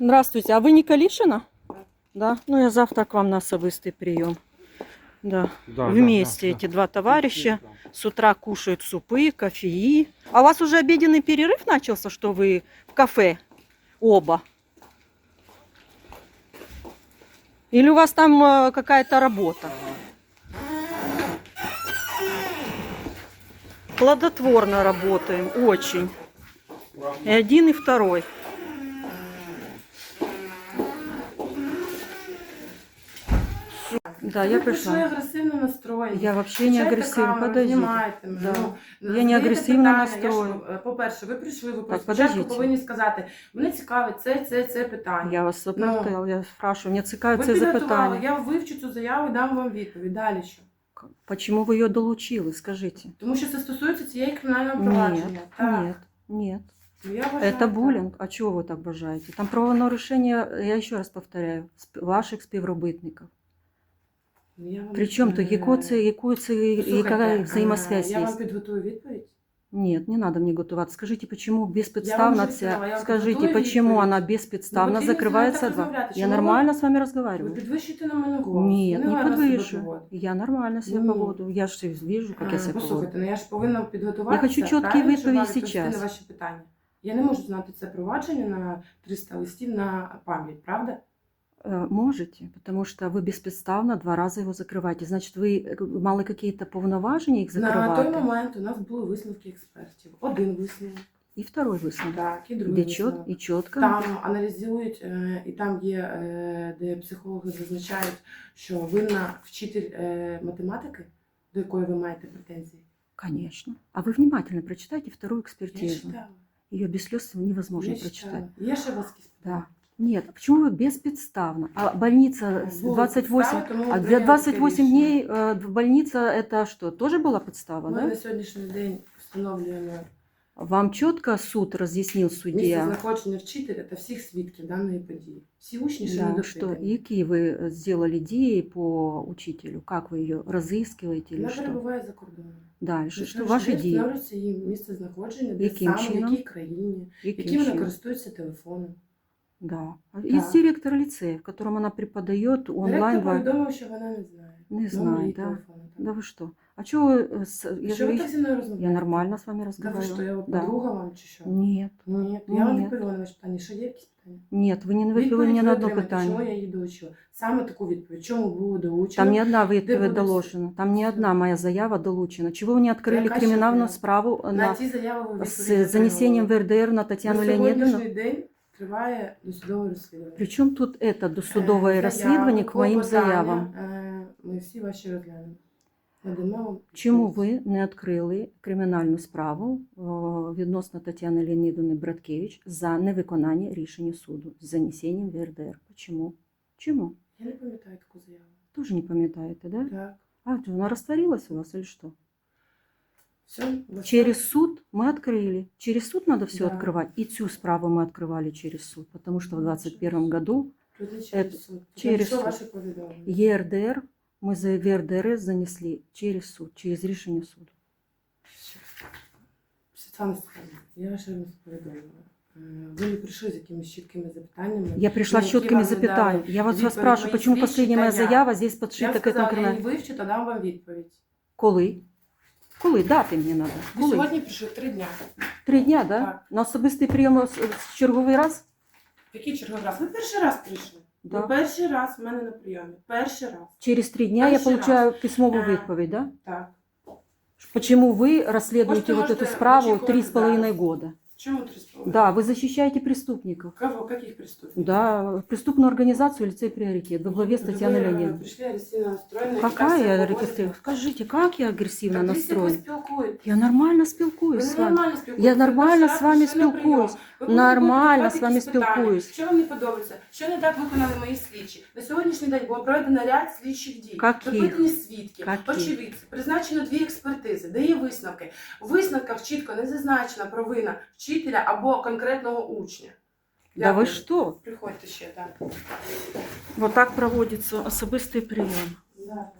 Здравствуйте, а вы не Калишина? Да. Ну, я завтра к вам на особистый прием. Да. Да, Вместе да, да, эти два товарища с утра кушают супы, кофеи. А у вас уже обеденный перерыв начался, что вы в кафе оба? Или у вас там э, какая-то работа? Плодотворно работаем, очень. И один, и второй. Да, я пришла. агресивно настроєні. Я вообще не агрессивна. камеру, Подождите. Да. Ну, Я не ж, настроєна. е, По-перше, ви прийшли, ви Так, спочатку повинні сказати, мене цікавить це, це, це питання. Я вас Ну. запитала, я спрашиваю, мені ви цікавить це запитання. я вивчу цю заяву і дам вам відповідь. Далі що? Почему ви її долучили, скажіть? Тому що це стосується цієї кримінального Ні, провадження. Так. Нет, нет. Ну, Я вважаю, Это булінг. А чого ви так вважаєте? Там правонарушення, я ще раз повторяю, ваших співробітників. Ну, я вам, Причому то, е, яку це, яку це, послухайте, яка е, взаємосвязь Я є? вам підготую відповідь. Нет, не надо мне готоваться. Скажите, почему Я вам бесподставно уже сказала, я вся... вам Скажите, подготую почему відповідь. она бесподставно Ну, потрібно закрывается так два? розмовляти. Я Чому ви- нормально с вами Ви разговариваю. підвищуєте на мене голос. Нет, Ви не негарно себе подвышу. поводите. Я нормально себя Ну, поводу. Я же вижу, как я Е, себя поводу. Послухайте, ну я ж повинна підготуватися. Я хочу чіткі правильно, щоб відповіді вам відповісти сейчас. на ваші питання. Я не можу знати це провадження на 300 листів на пам'ять, правда? Э, Можете, потому что вы беспредставно два раза его закрываете. Значит, вы э, мали какие-то повноважения их На той закрывать. момент у нас були висновки експертів. Один висновок, И второй высновок. так, і другий Где чет висновок. и четко. Там аналізують, е, і там є, е, де психологи зазначають, що винна вчитель е, математики, до якої ви маєте претензії. Конечно. А вы внимательно прочитайте вторую Я экспертизу. читала. Ее без слез невозможно я прочитать. читала. Є ще у вас якісь питання? Да. Нет, а почему вы бесподставно? А больница с Було 28... підстави, тому А для прийняли 28 таке рішення. дней э, больница это что, тоже была подстава, Ми да? на сьогоднішній день встановлюємо Вам четко суд разъяснил місце судья, знаходження вчителя та всіх свідків даної події. Всі учні ще не да, что допитані. какие вы э, сделали дії по учителю, как вы ее разыскиваете или Вона что? перебуває за кордоном. Дальше, На что сьогоднішній ваши день дії? встановлюється її місце знаходження, де Яким саме, в чином? якій країні, Яким яким вона чином? користується телефоном. Да. Так. Есть директор лицея, в котором она преподает онлайн. Директор во- повідомив, що вона не знає. Не Номер знаю, її да. телефону, так. Да вы что? А что вы... с- Я, Що же- ви так зі мною розмовляєте? я нормально с вами Та ви разговариваю. що, я от Да. подруга вам чи що? Нет, Ні, я вам Ні. відповіла на ваше питання. Ще є якісь питання? нет, вы не Відповідь відповіли мені на ви одне отримаєте, Чому питання. я її долучила? Саме таку відповідь. Чому було долучено? Там не одна відповідь буде доложена, там не все? одна моя заява долучена. Чого ви не відкрили Яка ще кримінальну заява? справу на, на, ці заяви ви відповіді з занесенням в отримали. РДР на Тетяну На Леонідовну? сьогоднішній день триває досудове розслідування. Причому тут це досудове Е, розслідування к моїм клопотання, заявам? е, Ми всі ваші розглянемо. Надамо вам Чому відповідь. ви не відкрили кримінальну справу о, відносно Тетяни Леонідовни Браткевич за невиконання рішення суду з занесенням в РДР? Чому? Чому? Я не пам'ятаю таку заяву. Тоже не пам'ятаєте, да? Так. А, вона растворилась у вас или что? Все, ви Через суд мы открыли. Через суд надо все Да. открывать. И цю справу мы открывали через суд, потому что в 2021 году Туди через Е, суд. через Надійшло суд. ваше повідомлення. ЕРДР, мы за ВРДР занесли через суд, через рішення суду. Світлана Степанівна, я ще раз повідомила. Е, Ви не прийшли з якимись чіткими запитаннями. Я пришла с Які четкими вам не запятаями. дали Я вас відповідь спрашиваю, мої почему слідчі последняя моя та я. заява здесь Я подшита к этому сказала, я її кримінальному? вивчу та дам вам відповідь. Коли? Коли? Дати мені треба. Ви Коли? сьогодні прийшли три дня. Три дня, да? Так. На особистий прийом черговий раз? В який черговий раз? Ви перший раз прийшли. Да. Ви перший раз в мене на прийомі. Перший раз. Через три дня я Перший получаю письмову Е, відповідь, да? Так. Почему вы расследуете Можете, вот можете эту справу три с половиной зараз. года? Чому три з половиною? Да, вы защищаете преступников. Кого? Каких преступников? Да, преступную организацию лицей приоритет во главе с Вы, Татьяной э, Леонидовной. Пришли агрессивно настроенные. Какая агрессивная? Скажите, как я агрессивно настроена? Я нормально спілкуюсь з вами. нормально спілкуєтесь. Я Ви нормально перший з раз вами прийшли на прийом. спілкуюсь. Ви повинні Нормально будете з вами задавати якісь спілкуюсь. питання. Що вам не подобається? Що не так виконали мої слідчі? На сьогоднішній день було проведено ряд слідчих дій. Каких? Допитані свідки, Каких? очевидці. Призначено дві експертизи, де є висновки. В висновках чітко не зазначена провина вчителя або конкретного учня. Да ви що? Приходьте ще, так. Вот так проводится особистий прийом. Да.